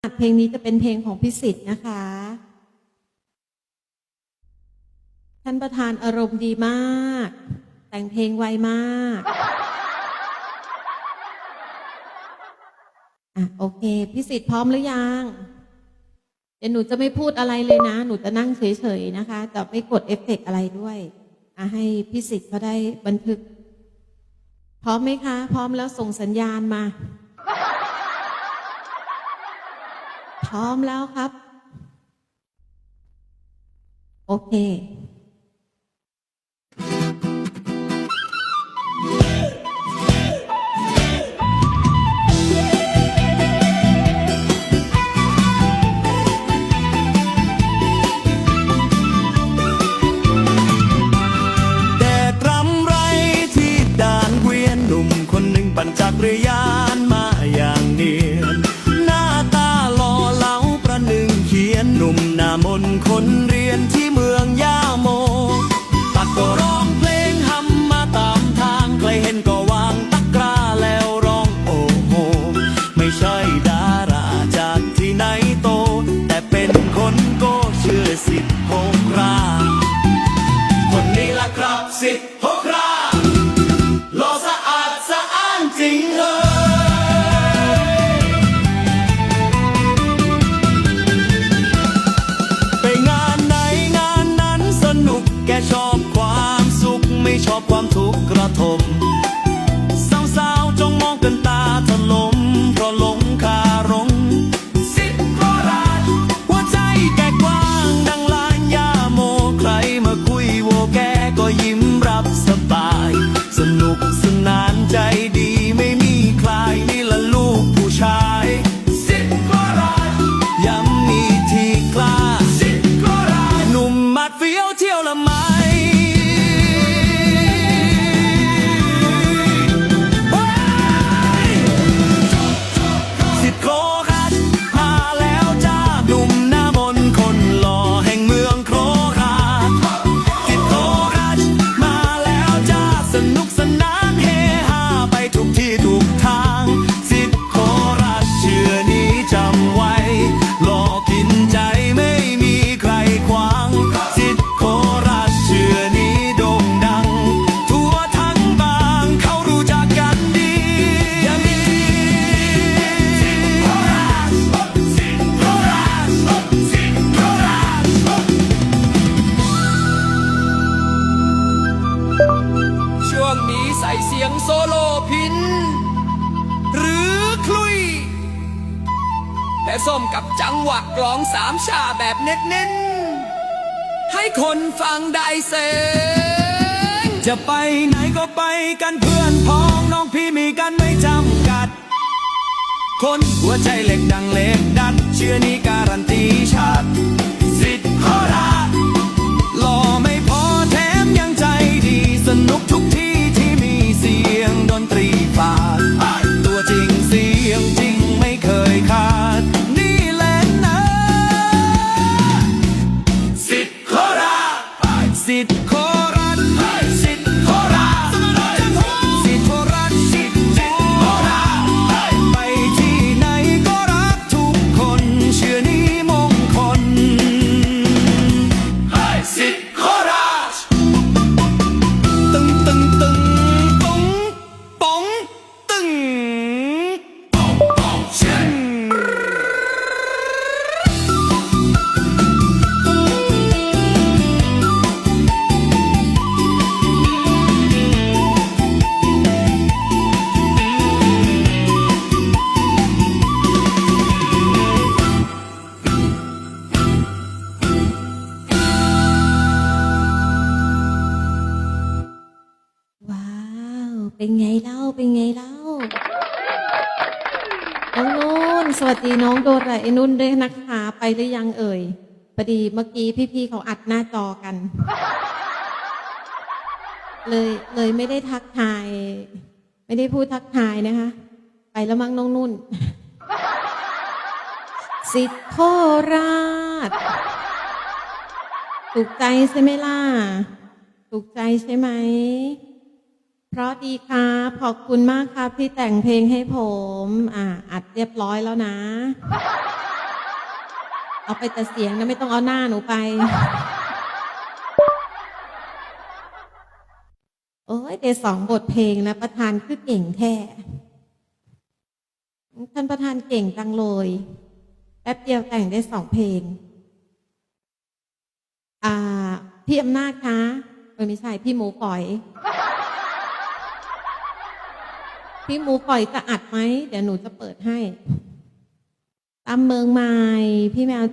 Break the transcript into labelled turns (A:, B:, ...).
A: เพลงนี้จะเป็นเพลงของพิสิทธิ์นะคะ ท่านประธานอารมณ์ดีมาก แต่งเพลงไวมากอะโอเค พิสิทธิ์พร้อมหรือยัง เดี๋ยวหนูจะไม่พูดอะไรเลยนะ หนูจะนั่งเฉยๆนะคะ จะไม่กดเอฟเฟกต์อะไรด้วยอะให้พิสิทธิ์เขาได้บันทึก พร้อมไหมคะ พร้อมแล้วส่งสัญญาณมา พร้อมแล้วครับ โอเค
B: นุ่มหน้ามนต์คนเรียนที่เมืองย่าโม ตักก็ร้องเพลงฮัมมาตามทางใครเห็นก็ว่า ดเฟี้ยวเที่ยวละไม ส้มกับจัง
C: หวะกลองสามชาแบบเน้นๆ ให้คนฟังได้เสง
B: จะไปไหนก็ไปกันเพื่อนพ้องน้องพี่มีกันไม่จำกัด คนหัวใจเหล็กดังเหล็กดัดเชื่อนี้การันตีชัด เป็น
A: ไงเล่า เป็นไงเล่า น้องนุ่น สวัสดีน้องโดราเอนุ่นด้วยนะคะ ไปหรือยังเอ่ยพอดีเมื่อกี้พี่ๆเขาอัดหน้าจอกัน เลยเลยไม่ได้ทักทาย ไม่ได้พูดทักทายนะคะ ไปแล้วมั้งน้องนุ่น สิทธิ์โคราชถูกใจใช่ไหมล่ะ ถูกใจใช่ไหม เพราะดีครับขอบคุณมากครับที่แต่งเพลงให้ผม อ่า อัดเรียบร้อยแล้วนะ เอาไปแต่เสียงนะไม่ต้องเอาหน้าหนูไป โอ้ยเดสองบทเพลงนะ ประธานคือเก่งแท้ท่านประธานเก่งจังเลยแป๊บเดียวแต่งได้สองเพลง อ่า พี่อำนาจคะไม่ใช่พี่หมูฝอย พี่หมูฝอยจะอัดไหม เดี๋ยวหนูจะเปิดให้ ตามเมืองไม้พี่แมว